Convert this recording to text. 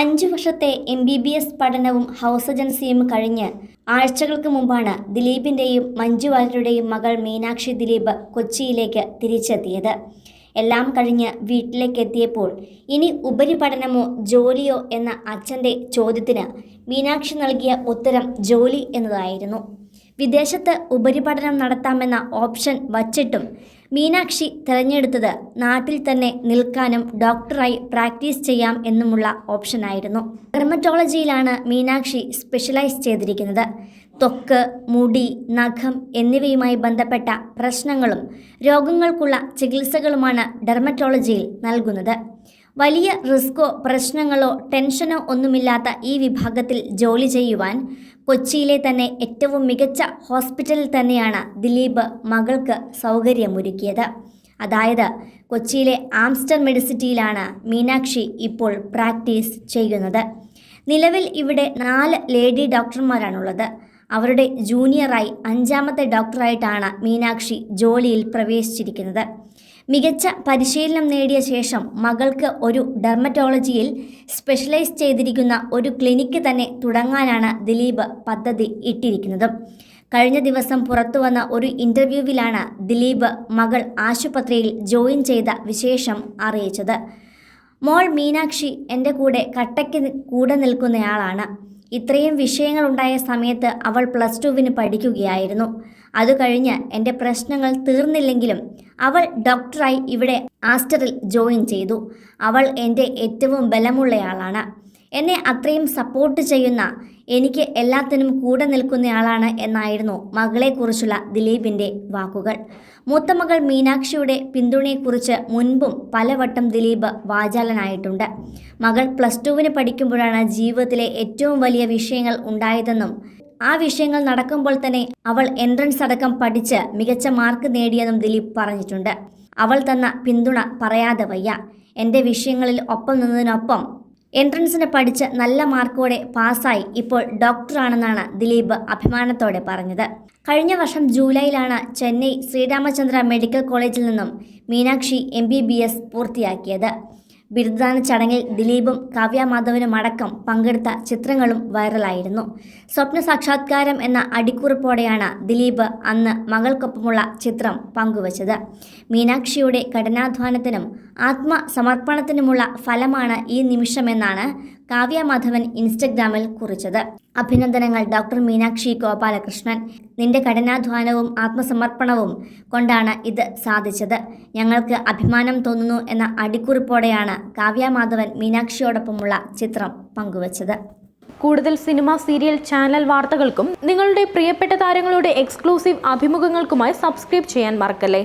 അഞ്ചു വർഷത്തെ M B B S പഠനവും house ഏജൻസിയും കഴിഞ്ഞ് ആഴ്ചകൾക്ക് മുമ്പാണ് ദിലീപിന്റെയും മഞ്ജു വാര്യരുടെയും മകൾ മീനാക്ഷി ദിലീപ് കൊച്ചിയിലേക്ക് തിരിച്ചെത്തിയത്. എല്ലാം കഴിഞ്ഞ് വീട്ടിലേക്ക് എത്തിയപ്പോൾ ഇനി ഉപരിപഠനമോ ജോലിയോ എന്ന അച്ഛന്റെ ചോദ്യത്തിന് മീനാക്ഷി നൽകിയ ഉത്തരം ജോലി എന്നതായിരുന്നു. വിദേശത്ത് ഉപരിപഠനം നടത്താമെന്ന ഓപ്ഷൻ വച്ചിട്ടും മീനാക്ഷി തിരഞ്ഞെടുത്തത് നാട്ടിൽ തന്നെ നിൽക്കാനും ഡോക്ടറായി പ്രാക്ടീസ് ചെയ്യാം എന്നുമുള്ള ഓപ്ഷനായിരുന്നു ഡെർമറ്റോളജിയിലാണ് മീനാക്ഷി സ്പെഷ്യലൈസ് ചെയ്തിരിക്കുന്നത്. ത്വക്ക് മുടി നഖം എന്നിവയുമായി ബന്ധപ്പെട്ട പ്രശ്നങ്ങളും രോഗങ്ങൾക്കുള്ള ചികിത്സകളുമാണ് ഡെർമറ്റോളജിയിൽ നൽകുന്നത്. വലിയ റിസ്കോ പ്രശ്നങ്ങളോ ടെൻഷനോ ഒന്നുമില്ലാത്ത ഈ വിഭാഗത്തിൽ ജോലി ചെയ്യുവാൻ കൊച്ചിയിലെ തന്നെ ഏറ്റവും മികച്ച ഹോസ്പിറ്റലിൽ തന്നെയാണ് ദിലീപ് മകൾക്ക് സൗകര്യമൊരുക്കിയത്. അതായത് കൊച്ചിയിലെ ആംസ്റ്റർ മെഡിസിറ്റിയിലാണ് മീനാക്ഷി ഇപ്പോൾ പ്രാക്ടീസ് ചെയ്യുന്നത്. നിലവിൽ ഇവിടെ നാല് ലേഡി ഡോക്ടർമാരാണുള്ളത്. അവരുടെ ജൂനിയറായി അഞ്ചാമത്തെ ഡോക്ടറായിട്ടാണ് മീനാക്ഷി ജോലിയിൽ പ്രവേശിച്ചിരിക്കുന്നത്. മികച്ച പരിശീലനം നേടിയ ശേഷം മകൾക്ക് ഒരു ഡെർമറ്റോളജിയിൽ സ്പെഷ്യലൈസ് ചെയ്തിരിക്കുന്ന ഒരു ക്ലിനിക്ക് തന്നെ തുടങ്ങാനാണ് ദിലീപ് പദ്ധതി ഇട്ടിരിക്കുന്നത്. കഴിഞ്ഞ ദിവസം പുറത്തുവന്ന ഒരു ഇന്റർവ്യൂവിലാണ് ദിലീപ് മകൾ ആശുപത്രിയിൽ ജോയിൻ ചെയ്ത വിശേഷം അറിയിച്ചത്. മോൾ മീനാക്ഷി എന്റെ കൂടെ കട്ടയ്ക്ക് കൂടെ നിൽക്കുന്നയാളാണ്. ഇത്രയും വിഷയങ്ങൾ വിഷയങ്ങളുണ്ടായ സമയത്ത് അവൾ പ്ലസ് ടുവിന് പഠിക്കുകയായിരുന്നു. അത് കഴിഞ്ഞ് എന്റെ പ്രശ്നങ്ങൾ തീർന്നില്ലെങ്കിലും അവൾ ഡോക്ടറായി ഇവിടെ ആസ്റ്ററിൽ ജോയിൻ ചെയ്തു. അവൾ എന്റെ ഏറ്റവും ബലമുള്ളയാളാണ്. എന്നെ അത്രയും സപ്പോർട്ട് ചെയ്യുന്ന എനിക്ക് എല്ലാത്തിനും കൂടെ നിൽക്കുന്നയാളാണ് എന്നായിരുന്നു മകളെക്കുറിച്ചുള്ള ദിലീപിന്റെ വാക്കുകൾ. മൂത്ത മകൾ മീനാക്ഷിയുടെ പിന്തുണയെക്കുറിച്ച് മുൻപും പലവട്ടം ദിലീപ് വാചാലനായിട്ടുണ്ട്. മകൾ പ്ലസ് ടുവിന് പഠിക്കുമ്പോഴാണ് ജീവിതത്തിലെ ഏറ്റവും വലിയ വിഷയങ്ങൾ ഉണ്ടായതെന്നും ആ വിഷയങ്ങൾ നടക്കുമ്പോൾ തന്നെ അവൾ എൻട്രൻസ് അടക്കം പഠിച്ച് മികച്ച മാർക്ക് നേടിയെന്നും ദിലീപ് പറഞ്ഞിട്ടുണ്ട്. അവൾ തന്ന പിന്തുണ പറയാതെ വയ്യ. എന്റെ വിഷയങ്ങളിൽ ഒപ്പം നിന്നതിനൊപ്പം എൻട്രൻസിന് പഠിച്ച് നല്ല മാർക്കോടെ പാസ്സായി ഇപ്പോൾ ഡോക്ടറാണെന്നാണ് ദിലീപ് അഭിമാനത്തോടെ പറഞ്ഞത്. കഴിഞ്ഞ വർഷം ജൂലൈയിലാണ് ചെന്നൈ ശ്രീരാമചന്ദ്ര മെഡിക്കൽ കോളേജിൽ നിന്നും മീനാക്ഷി എം പൂർത്തിയാക്കിയത്. ബിരുദദാന ചടങ്ങിൽ ദിലീപും കാവ്യ മാധവനും അടക്കം പങ്കെടുത്ത ചിത്രങ്ങളും വൈറലായിരുന്നു. സ്വപ്ന സാക്ഷാത്കാരം എന്ന അടിക്കുറിപ്പോടെയാണ് ദിലീപ് അന്ന് മകൾക്കൊപ്പമുള്ള ചിത്രം പങ്കുവച്ചത്. മീനാക്ഷിയുടെ കഠിനാധ്വാനത്തിനും ആത്മസമർപ്പണത്തിനുമുള്ള ഫലമാണ് ഈ നിമിഷമെന്നാണ് കാവ്യ മാധവൻ ഇൻസ്റ്റഗ്രാമിൽ കുറിച്ചത്. അഭിനന്ദനങ്ങൾ ഡോക്ടർ മീനാക്ഷി ഗോപാലകൃഷ്ണൻ. നിന്റെ കഠിനാധ്വാനവും ആത്മസമർപ്പണവും കൊണ്ടാണ് ഇത് സാധിച്ചത്. ഞങ്ങൾക്ക് അഭിമാനം തോന്നുന്നു എന്ന അടിക്കുറിപ്പോടെയാണ് കാവ്യ മാധവൻ മീനാക്ഷിയോടൊപ്പമുള്ള ചിത്രം പങ്കുവച്ചത്. കൂടുതൽ സിനിമ സീരിയൽ ചാനൽ വാർത്തകൾക്കും നിങ്ങളുടെ പ്രിയപ്പെട്ട താരങ്ങളുടെ എക്സ്ക്ലൂസീവ് അഭിമുഖങ്ങൾക്കുമായി സബ്സ്ക്രൈബ് ചെയ്യാൻ മറക്കല്ലേ?